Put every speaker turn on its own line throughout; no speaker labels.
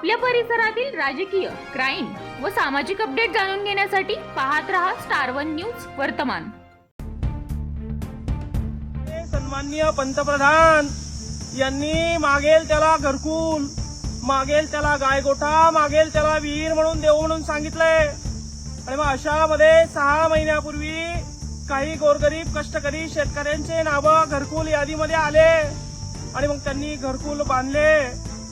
आपल्या परिसरातील राजकीय क्राईम व सामाजिक अपडेट जाणून घेण्यासाठी पाहत रहा स्टार वन न्यूज वर्तमान.
सन्माननीय पंतप्रधान यांनी मागेल त्याला घरकुल मागेल त्याला गायगोठा मागेल त्याला विहीर म्हणून देऊ म्हणून सांगितलंय. आणि मग अशामध्ये सहा महिन्यापूर्वी काही गोरगरीब कष्टकरी शेतकऱ्यांचे नावं घरकुल यादीमध्ये आले. आणि मग त्यांनी घरकुल बांधले.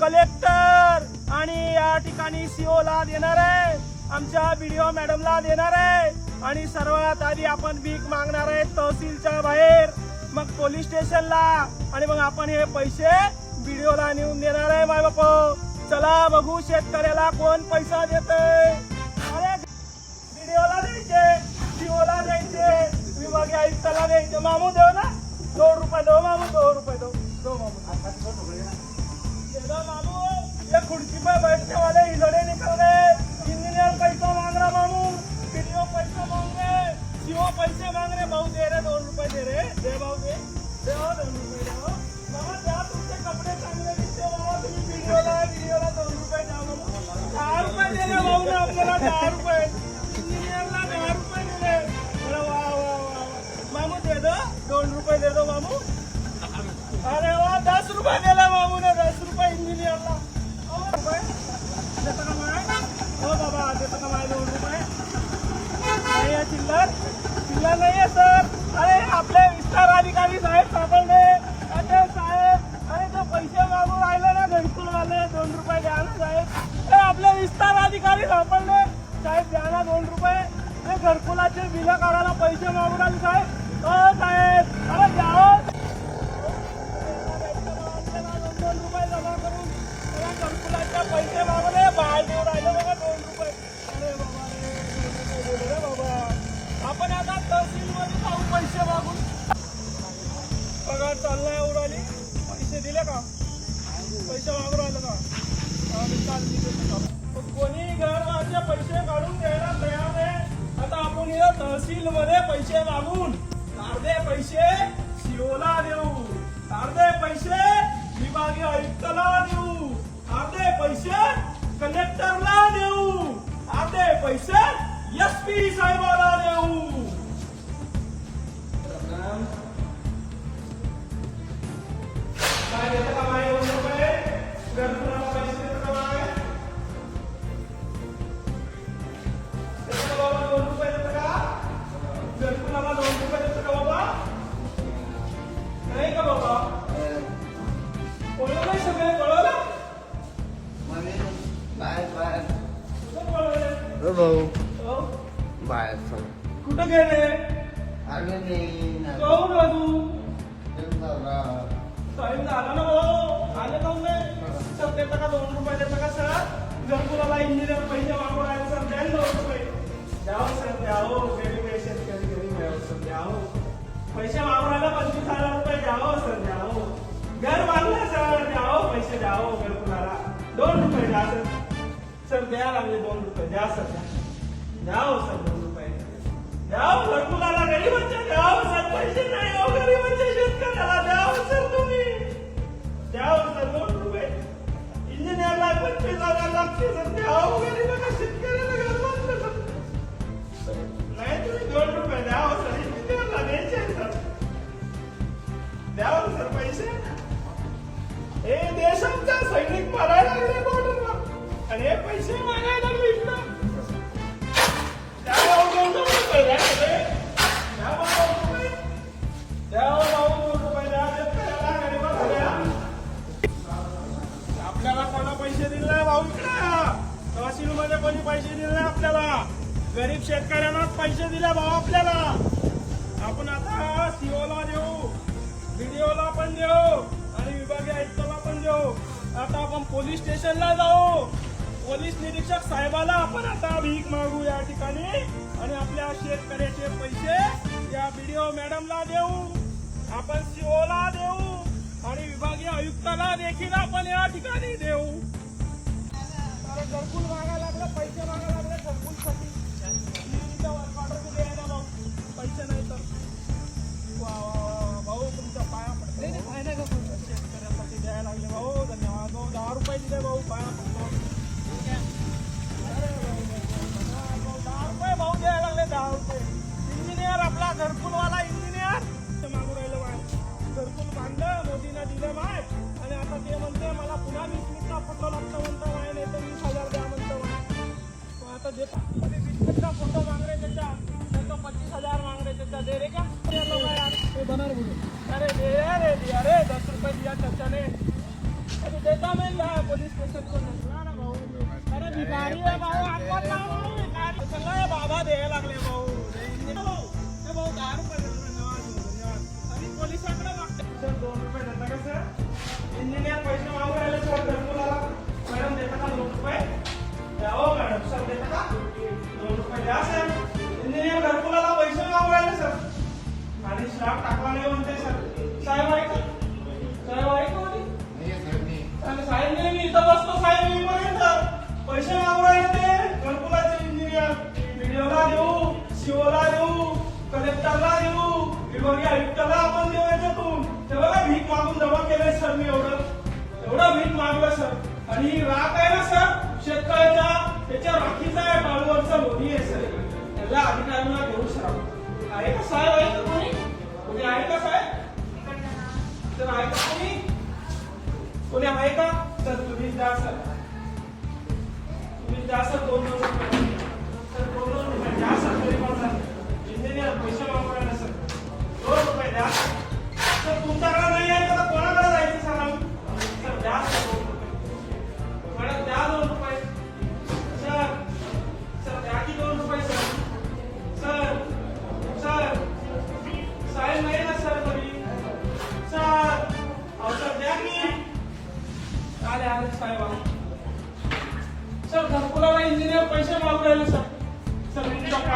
कलेक्टर आणि या ठिकाणी सीओ ला देणार आहे. आमच्या बीडीओ मॅडमला देणार आहे. आणि सर्वात आधी आपण भीक मागणार आहे तहसीलच्या बाहेर. मग पोलीस स्टेशनला. आणि मग आपण हे पैसे बीडीओला नेऊन देणार आहे माय बाप. चला बघू शेतकऱ्याला कोण पैसा देत अरे बीडीओला द्यायचे सीओला द्यायचे विभागीय आयुक्ताला द्यायचे. मामू देऊ ना. दोन रुपये दो मामू दोन रुपये दो दो मामू. खुर्ची आपले विस्तार अधिकारी साहेब सापडले. अरे साहेब अरे ते पैसे मागून राहिले ना घरकुलवाले दोन रुपये द्या ना साहेब. ते आपले विस्तार अधिकारी सापडले. साहेब द्या ना दोन रुपये. ते घरकुलाचे बिलं काढायला पैसे मागून राहिले साहेब. हो साहेब? अरे द्या दोन दोन रुपये जमा करून. घरकुलाचे पैसे मागून पैसे मागून. पगार चालला चाललाय उडाली पैसे दिले का? पैसे मागून राहिले का? हा, मी चाल कोणी घरचे पैसे काढून द्यायला तयार नाही आता आपण या तहसील मध्ये पैसे मागून अर्धे पैसे सीओला देऊ. अर्धे पैसे विभागीय आयुक्तला देऊ. अर्धे पैसे कलेक्टरला देऊ. अर्धे पैसे एस पी साहेबाला
भाऊ
हो?
बाहेर चल.
कुठं गेले?
आलो नाही.
काहून ना तू. टाइम झाला ना भाऊ? आले काहून नाही सर देता का दोन रुपये? देता का सर? घरकुलाला इंजिनियर पैसे मागून राहिले सर द्या ना दोन रुपये. द्यावं सर द्यावं आहे शेतकरी गरीब आहे सर द्यावं पैसे राहिला पंचवीस हजार रुपये द्यावं सर द्यावं लागले दोन रुपये. द्या सर द्या. हो सर दोन रुपये. द्यावं घरकुलाला गरीबांच्या द्यावं सर. पैसे नाही हो गरीबांच्या म्हणजे शेतकऱ्याला. द्यावं सर तुम्ही. द्यावं सर दोन रुपये. इंजिनियरला पंचवीस हजार लागते सर द्यावं गरीबांना अरे पैसे आपल्याला कोणा पैसे दिले भाऊ तहसील कोणी पैसे दिले आपल्याला. गरीब शेतकऱ्यांनाच पैसे दिले भाऊ आपल्याला. आपण आता सीओला देऊ. बीडीओला पण देऊ. आणि विभागीय आयुक्ताला पण देऊ. आता आपण पोलीस स्टेशनला जाऊ. पोलीस निरीक्षक साहेबाला आपण आता भीक मागू या ठिकाणी. आणि आपल्या शेतकऱ्याचे पैसे या व्हिडिओ मॅडमला देऊ. आपण सीओला देऊ. आणि विभागीय आयुक्ताला देखील आपण या ठिकाणी देऊ. अरे घरकुल मागायला लागलं पैसे मागायला लागले घरकुलसाठी? पैसे नाही तर. भाऊ तुमच्या पाया पडतो शेतकऱ्यासाठी द्यायला लागले. भाऊ धन्यवाद. भाऊ दहा रुपये दिले भाऊ पाया पडतो. चला हे बाबा द्यायला लागले भाऊ दे भाऊ भाऊ दहा रुपये आणि मागते दोन रुपये देता का सर इंजिनियर पैसे मागू राहिले सर मॅडम देता का दोन रुपये द्या मॅडम सर देता का दोन रुपये द्या सर इंजिनियर घरकुलाला पैसे मागू राहिले भीक मागून जमा केलंय सर मी एवढं. एवढं भीक मागलं सर. आणि ही राख आहे ना सर शेतकऱ्याच्या त्याच्या राखीचा आहे बाळूवरचा मोदी आहे सर. त्याला अधिकाऱ्यांना घेऊ सर. आहे का साहेब? आहे का कोणी? कोणी आहे का साहेब? सर आहे का कोणी? कोणी आहे का? सर तुम्ही द्या सर. तुम्ही द्या सर दोन दोन रुपये. सर दोन दोन रुपये द्या सर तरी पण सर. इंजिनियर पैसे वापरायला सर. दोन रुपये द्या सर. तुमच्याकडे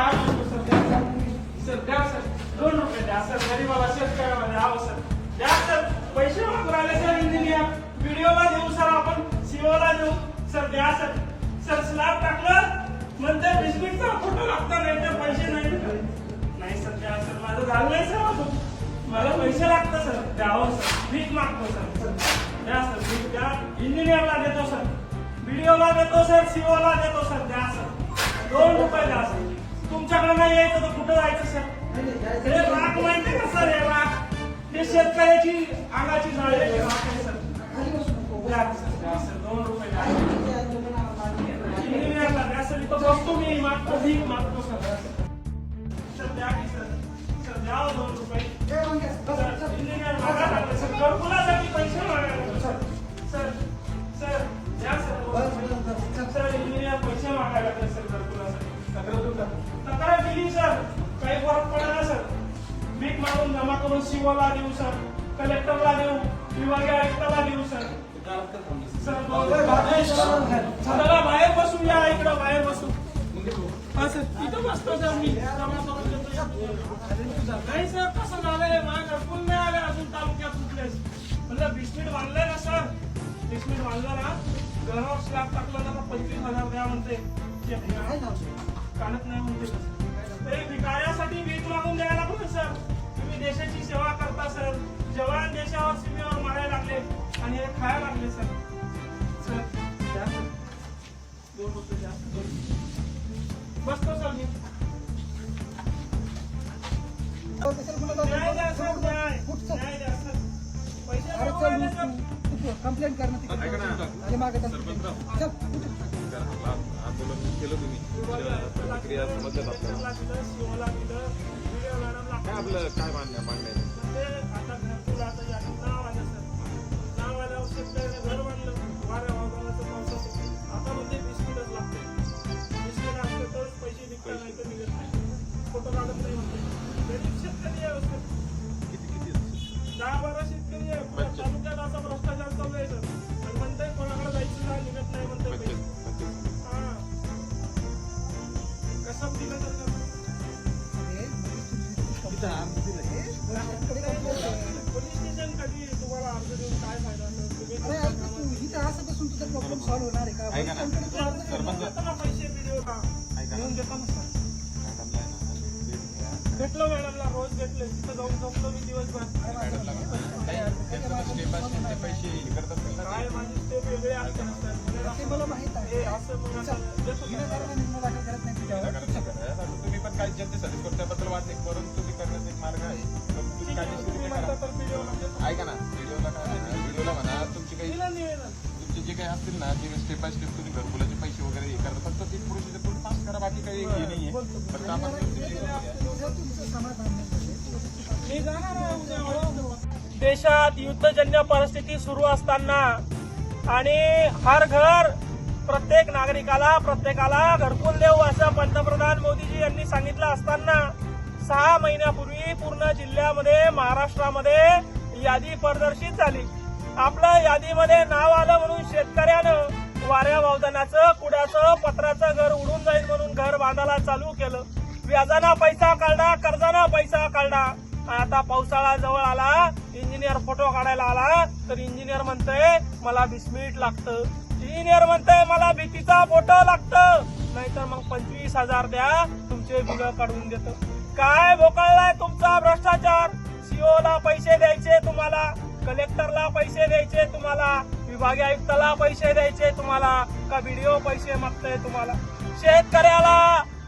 काय म्हणतो पाया पडतो सर सर द्या सर दोन रुपये द्या सर गरीबाला शेतकऱ्याला द्या हो सर द्या सर पैसे मागू राहिले सर इंजिनियर व्हिडिओला देऊ सर आपण सीओला देऊ सर द्या सर सर स्लॅब टाकलं म्हणते बिस्किटचा फोटो लागतो नाही तर पैसे नाही नाही सर द्या सर माझं झालं नाही सर अजून मला पैसे लागतं सर द्यावं सर भीक मागतो सर सर द्या सर भीक द्या इंजिनियरला देतो सर व्हिडिओला देतो सर सीओला देतो सर द्या सर दोन रुपये द्या सर तुमच्याकडे नाही यायचं तर कुठं जायचं सर? हे राख माहिती का सर हे राख ते शेतकऱ्याची अंगाची जाळलेली राख आहे सर. दोन रुपये बसतो मी मागतो भीक मागतो सर. सर द्या की सर. सर द्या हो, दोन रुपये. सर तिथं बसतो सर मी जमा करून देतो नाही सर कसं झालंय. माझ्या घरकुल नाही आले अजून तालुक्यात कुठलेच म्हणलं बिस्किट बांधलंय ना सर? बिस्किट बांधलं ना? घरावर स्लॅब टाकलं ना तर पंचवीस हजार द्या म्हणते. ते कानत नाही म्हणते. ते भिकाऱ्यासाठी वीज मागून द्यायला लागलं सर. तुम्ही देशाची सेवा करता सर. जवान देशावर सीमेवर मारायला लागले आणि हे खायला लागले सर. बसतो सर मी.
कंप्लेंट
आंदोलन केलं तुम्ही. प्रतिक्रिया समजल्यात आपल्याला. काय आपलं काय मान्य मान्य तुम्ही पण काही जनतेसाठी करतो त्याबद्दल वाद नाही परंतु तुम्ही करण्याचा एक मार्ग आहे तुम्ही ऐका ना व्हिडिओला काय व्हिडिओला म्हणा तुमची काही तुमचे जे काही असतील ना ते स्टेप बाय स्टेप तुम्ही घरकुलाचे पैसे वगैरे हे करता फक्त ती प्रोसिजर पूर्ण पास करा बाकी काही हे फक्त आपण
नाही
आहे देशात युद्धजन्य परिस्थिती सुरू असताना आणि हर घर प्रत्येक नागरिकाला प्रत्येकाला घरकुल देऊ असं पंतप्रधान मोदीजी यांनी सांगितलं असताना सहा महिन्यापूर्वी पूर्ण जिल्ह्यामध्ये महाराष्ट्रामध्ये यादी प्रदर्शित झाली. आपलं यादीमध्ये नाव आलं म्हणून शेतकऱ्यानं वाऱ्या वावदानाचं कुड्याचं पत्राचं घर उडून जाईल म्हणून घर बांधायला चालू केलं. व्याजाना पैसा काढला कर्जाना पैसा काढला आता पावसाळा जवळ आला इंजिनियर फोटो काढायला आला तर इंजिनियर म्हणतोय मला बिस्मिट लागतं. इंजिनियर म्हणतोय मला भीतीचा फोटो लागतं. नाहीतर मग पंचवीस हजार द्या तुमचे बिल काढून देतो. काय भोकाळलाय तुमचा भ्रष्टाचार? सीओ ला पैसे द्यायचे तुम्हाला कलेक्टरला पैसे द्यायचे तुम्हाला विभागीय आयुक्ताला पैसे द्यायचे तुम्हाला का व्हिडिओ पैसे मागतय तुम्हाला? शेतकऱ्याला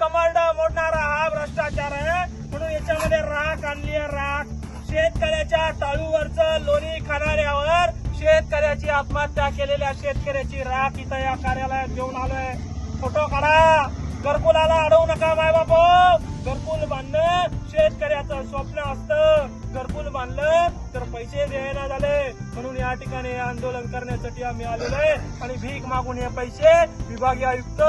कमांड मोडणारा हा भ्रष्टाचार आहे म्हणून याच्यामध्ये राख आणली आहे राख. शेतकऱ्याच्या टाळूवरचं लोणी खाणाऱ्यावर शेतकऱ्याची आत्महत्या केलेल्या शेतकऱ्याची राख इथं या कार्यालयात घेऊन आलोय. फोटो काढा. घरकुलाला अडवू नका माय बाप. घरकुल बांधणं शेतकऱ्याचं स्वप्न असतं. घरकुल बांधलं तर पैसे द्यायला झाले. म्हणून या ठिकाणी आंदोलन करण्यासाठी आम्ही आलेलो आहे. आणि भीक मागून हे पैसे विभागीय आयुक्त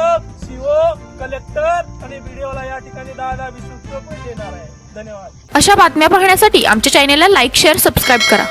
सीओ कलेक्टर आणि व्हिडिओला या ठिकाणी दहा दहा वीस रुपये देणार आहे. धन्यवाद.
अशा बातम्या पाहण्यासाठी आमच्या चॅनेलला लाईक शेअर सबस्क्राईब करा.